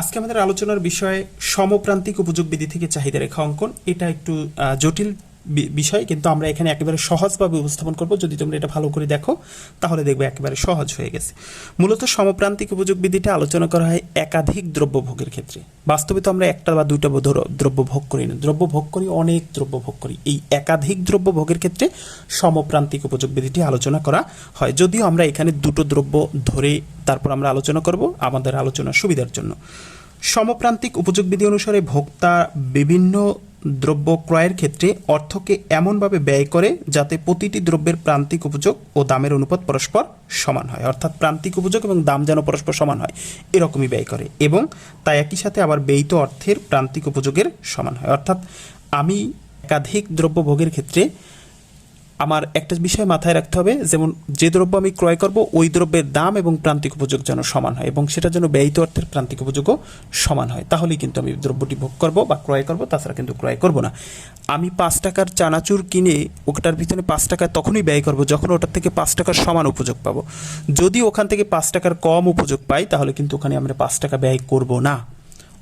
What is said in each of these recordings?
আজকে আমাদের আলোচনার বিষয় সমপ্রান্তিক উপযোগ বিধি থেকে চাহিদা রেখা অঙ্কন। এটা একটু জটিল বিষয়, কিন্তু আমরা এখানে একেবারে সহজভাবে উপস্থাপন করব। যদি তোমরা এটা ভালো করে দেখো, তাহলে দেখবে একেবারে সহজ হয়ে গেছে। মূলত সমপ্রান্তিক উপযোগ বিধিটা আলোচনা করা হয় একাধিক দ্রব্য ভোগের ক্ষেত্রে। বাস্তবে তো আমরা একটা বা দুইটা দ্রব্য ভোগ করি না। দ্রব্য ভোগ করি, অনেক দ্রব্য ভোগ করি। এই একাধিক দ্রব্য ভোগের ক্ষেত্রে সমপ্রান্তিক উপযোগ বিধিটি আলোচনা করা হয়। যদিও আমরা এখানে দুটো দ্রব্য ধরে তারপর আমরা আলোচনা করব আমাদের আলোচনার সুবিধার জন্য। সমপ্রান্তিক উপযোগ বিধি অনুসারে ভোক্তা বিভিন্ন দ্রব্য ক্রয়ের ক্ষেত্রে অর্থকে এমনভাবে ব্যয় করে যাতে প্রতিটি দ্রব্যের প্রান্তিক উপযোগ ও দামের অনুপাত পরস্পর সমান হয়। অর্থাৎ প্রান্তিক উপযোগ এবং দাম যেন পরস্পর সমান হয়, এরকমই ব্যয় করে এবং তাই একই সাথে আবার ব্যয়িত অর্থের প্রান্তিক উপযোগের সমান হয়। অর্থাৎ আমি একাধিক দ্রব্য ভোগের ক্ষেত্রে আমার একটা বিষয় মাথায় রাখতে হবে, যেমন যে দ্রব্য আমি ক্রয় করব, ওই দ্রব্যের দাম এবং প্রান্তিক উপযোগ যেন সমান হয় এবং সেটা যেন ব্যয়িত অর্থের প্রান্তিক উপযোগও সমান হয়। তাহলেই কিন্তু আমি দ্রব্যটি ভোগ করব বা ক্রয় করব, তাছাড়া কিন্তু ক্রয় করব না। আমি পাঁচ টাকার চানাচুর কিনে ওটার পিছনে পাঁচ টাকা তখনই ব্যয় করব যখন ওটার থেকে পাঁচ টাকার সমান উপযোগ পাবো। যদি ওখান থেকে পাঁচ টাকার কম উপযোগ পাই, তাহলে কিন্তু ওখানে আমরা পাঁচ টাকা ব্যয় করব না।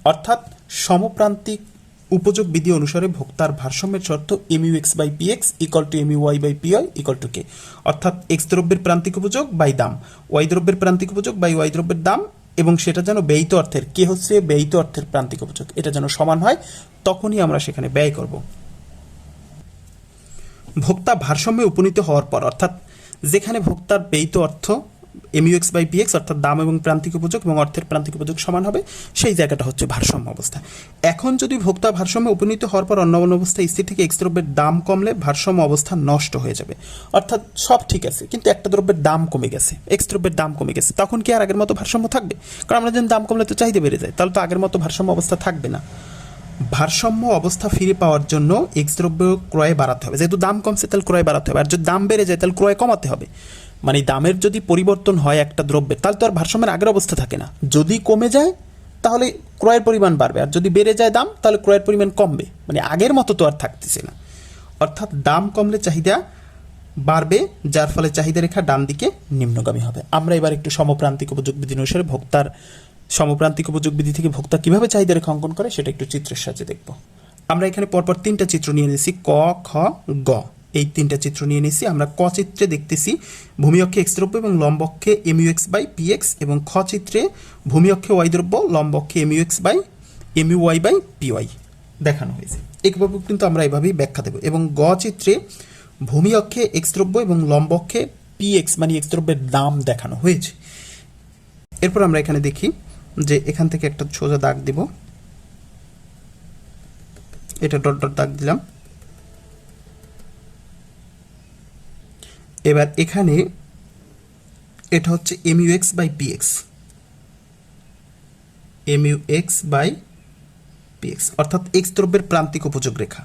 অর্থাৎ সমপ্রান্তিক উপযোগ বিধি অনুসারে ভোক্তার ভারসাম্যের শর্ত MU X by P X equal to MU Y by P Y equal to কে অর্থাৎ এক্স দ্রব্যের প্রান্তিক উপযোগ বাই দাম ওয়াই দ্রব্যের প্রান্তিক উপযোগ বাই ওয়াই দ্রব্যের দাম, এবং সেটা যেন ব্যয়িত অর্থের কে হচ্ছে ব্যয়িত অর্থের প্রান্তিক উপযোগ, এটা যেন সমান হয়, তখনই আমরা সেখানে ব্যয় করব। ভোক্তা ভারসাম্যে উপনীত হওয়ার পর, অর্থাৎ যেখানে ভোক্তার ব্যয়িত অর্থ এমইউএক্স বাই পিএক্স অর্থাৎ দাম এবং প্রান্তিক উপযোগ এবং অর্থের প্রান্তিক উপযোগ সমান হবে, সেই জায়গাটা হচ্ছে ভারসাম্য অবস্থা। এখন যদি ভোক্তা ভারসাম্য উপনীত হওয়ার পর অন্য অন্য অবস্থায় স্থির থেকে এক্স দ্রব্যের দাম কমলে ভারসাম্য অবস্থা নষ্ট হয়ে যাবে। অর্থাৎ সব ঠিক আছে, কিন্তু একটা দ্রব্যের দাম কমে গেছে এক্স দ্রব্যের দাম কমে গেছে, তখন কি আর আগের মতো ভারসাম্য থাকবে? কারণ আমরা যেন দাম কমলে তো চাহিদা বেড়ে যায়, তাহলে তো আগের মতো ভারসাম্য অবস্থা থাকবে না। ভারসাম্য অবস্থা ফিরে পাওয়ার জন্য এক্স দ্রব্য ক্রয় বাড়াতে হবে, যেহেতু দাম কমছে তাহলে ক্রয় বাড়াতে হবে, আর যদি দাম বেড়ে যায় তাহলে ক্রয় কমাতে হবে। মানে দামের যদি পরিবর্তন হয় একটা দ্রব্যের তাহলে তো আর ভারসাম্যের আগের অবস্থা থাকে না। যদি কমে যায়, তাহলে ক্রয়ের পরিমাণ বাড়বে। আর যদি বেড়ে যায় দাম, তাহলে ক্রয়ের পরিমাণ কমবে। মানে আগের মতো তো আর থাকতেছে না। অর্থাৎ দাম কমলে চাহিদা বাড়বে, যার ফলে চাহিদা রেখা ডান দিকে নিম্নগামী হবে। আমরা এবার একটু সমপ্রান্তিক উপযোগ বিধি অনুসারে ভোক্তার, সমপ্রান্তিক উপযোগ বিধি থেকে ভোক্তা কীভাবে চাহিদা রেখা অঙ্কন করে, সেটা একটু চিত্রের সাহায্যে দেখব। আমরা এখানে পরপর তিনটা চিত্র নিয়ে নিয়েছি, ক, খ, গ। এই তিনটা চিত্র নিয়ে নিয়েছি। আমরা ক চিত্রে দেখতেছি ভূমি অক্ষে এক্স দ্রব্য এবং লম্বক্ষে MU X by P X এবং খ চিত্রে ভূমি অক্ষে ওয়াই দ্রব্য লম্বক্ষে MU X by MU Y by P Y দেখানো হয়েছে। একভাবে কিন্তু আমরা এভাবেই ব্যাখ্যা দেব এবং গ চিত্রে ভূমি অক্ষে এক্স দ্রব্য এবং লম্বক্ষে পি এক্স মানে এক্স দ্রব্যের দাম দেখানো হয়েছে। এরপর আমরা এখানে দেখি যে এখান থেকে একটা সোজা দাগ দিব। এটা ডট ডট দাগ দিলাম। এবার এখানে এটা হচ্ছে MU X by P X MU X by P X অর্থাৎ এক্স দ্রব্যের প্রান্তিক উপযোগ রেখা।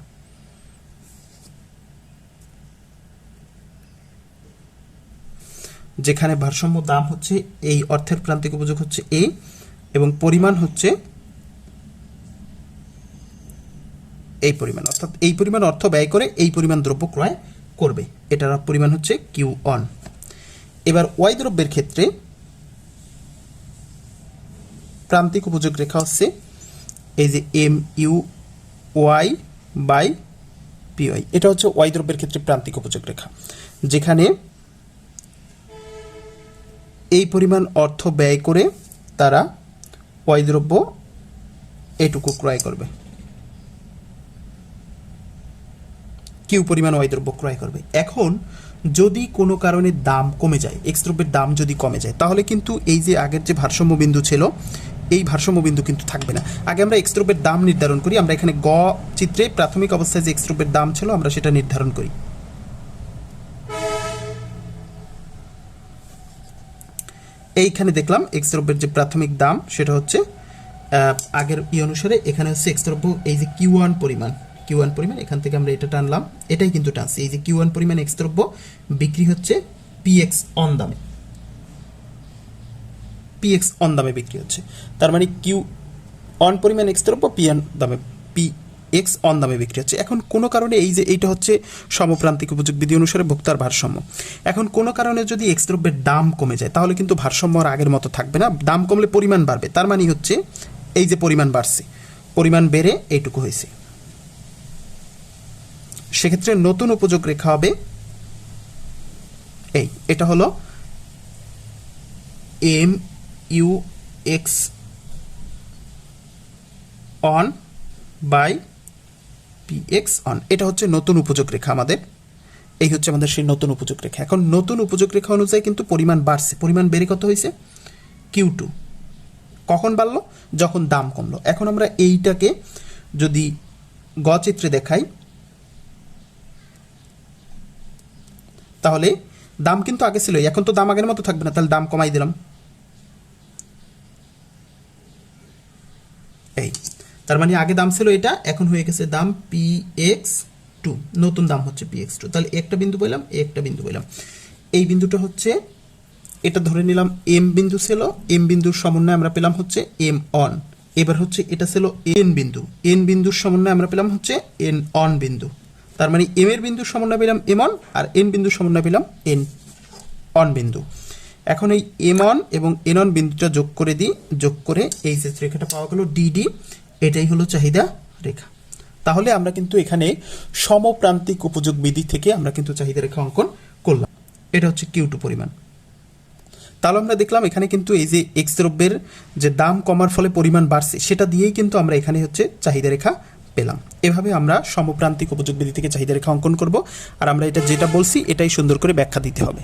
যেখানে ভারসাম্য দাম হচ্ছে, এই অর্থের প্রান্তিক উপযোগ হচ্ছে এ এবং পরিমাণ হচ্ছে এই পরিমাণ। অর্থাৎ এই পরিমাণ অর্থ ব্যয় করে এই পরিমাণ দ্রব্য ক্রয় করবে। এটার পরিমাণ হচ্ছে কিউ অন এবার ওয়াই দ্রব্যের ক্ষেত্রে প্রান্তিক উপযোগ রেখা হচ্ছে এই যে M U Y by P Y এটা হচ্ছে ওয়াই দ্রব্যের ক্ষেত্রে প্রান্তিক উপযোগ রেখা। যেখানে এই পরিমাণ অর্থ ব্যয় করে তারা ওয়াই দ্রব্য এটুকু ক্রয় করবে। কিউ পরিমাণ ওয়াই দ্রব্য ক্রয় করবে? এখন যদি কোনো কারণে দাম কমে যায় এক্স দ্রব্যের দাম যদি কমে যায়, তাহলে কিন্তু এই যে আগের যে ভারসাম্য বিন্দু ছিল, এই ভারসাম্য বিন্দু কিন্তু থাকবে না। আগে আমরা এক্স দ্রব্যের দাম নির্ধারণ করি, আমরা এখানে গ চিত্রে প্রাথমিক অবস্থায় যে এক্স দ্রব্যের দাম ছিল, আমরা সেটা নির্ধারণ করি। এইখানে দেখলাম এক্স দ্রব্যের যে প্রাথমিক দাম, সেটা হচ্ছে আগের ই অনুসারে এখানে হচ্ছে এক্স দ্রব্য, এই যে কিউ ওয়ান পরিমাণ। কিউ পরিমাণ, এখান থেকে আমরা এটা টানলাম। এটাই কিন্তু টানছি। এই যে কিউ পরিমাণ এক্স দ্রব্য বিক্রি হচ্ছে পি এক্স অন দামে। পি এক্স অন দামে বিক্রি হচ্ছে। তার মানে কিউ অন পরিমাণ এক্স দ্রব্য পি অন দামে পি এক্স অন দামে বিক্রি হচ্ছে। এখন কোনো কারণে এই যে এইটা হচ্ছে সমপ্রান্তিক উপযোগ বিধি অনুসারে ভোক্তার ভারসাম্য। এখন কোনো কারণে যদি এক্স দ্রব্যের দাম কমে যায়, তাহলে কিন্তু ভারসাম্য আর আগের মতো থাকবে না। দাম কমলে পরিমাণ বাড়বে। তার মানে হচ্ছে এই যে পরিমাণ বাড়ছে, পরিমাণ বেড়ে এইটুকু হয়েছে। সেক্ষেত্রে নতুন উপযোগ রেখা হবে। এই, এটা হলো M U X on by P X on এটা হচ্ছে নতুন উপযোগ রেখা আমাদের। এই হচ্ছে আমাদের সেই নতুন উপযোগ রেখা। এখন নতুন উপযোগ রেখা অনুযায়ী কিন্তু পরিমাণ বাড়ছে। পরিমাণ বেড়ে কত হয়েছে? কিউ টু কখন বাড়লো? যখন দাম কমলো। এখন আমরা এইটাকে যদি গ চিত্রে দেখাই তাহলে দাম কিন্তু আগে ছিল, এখন তো দাম আগের মতো থাকবে না, তাহলে দাম কমাই দিলাম। এই, তার মানে আগে দাম ছিল এটা, এখন হয়ে গেছে দাম পি এক্স টু নতুন দাম হচ্ছে পি এক্স টু তাহলে একটা বিন্দু বললাম একটা বিন্দু বললাম এই বিন্দুটা হচ্ছে, এটা ধরে নিলাম এম বিন্দু ছিল এম বিন্দুর সমন্বয়ে আমরা পেলাম হচ্ছে এম অন এবার হচ্ছে এটা ছিল এন বিন্দু এন বিন্দুর সমন্বয়ে আমরা পেলাম হচ্ছে এন অন বিন্দু। তার মানে এম এর বিন্দুর সমন্বয় পেলাম এম অন আর এন বিন্দুর সমন্বয় পেলাম এন অন বিন্দু। এখন এই এম অন এবং এন অন বিন্দুটা যোগ করে দিই, যোগ করে এই যে রেখাটা পাওয়া গেল ডিডি এটাই হলো চাহিদা রেখা। তাহলে আমরা কিন্তু এখানে সমপ্রান্তিক উপযোগ বিধি থেকে আমরা কিন্তু চাহিদা রেখা অঙ্কন করলাম। এটা হচ্ছে কিউ টু পরিমাণ। তাহলে আমরা দেখলাম এখানে কিন্তু এই যে এক্স দ্রব্যের যে দাম কমার ফলে পরিমাণ বাড়ছে, সেটা দিয়েই কিন্তু আমরা এখানে হচ্ছে চাহিদা রেখা পেলাম। এভাবে আমরা সমপ্রান্তিক উপযোগ বিধি থেকে চাহিদা রেখা অঙ্কন করব। আর আমরা এটা যেটা বলছি, এটাই সুন্দর করে ব্যাখ্যা দিতে হবে।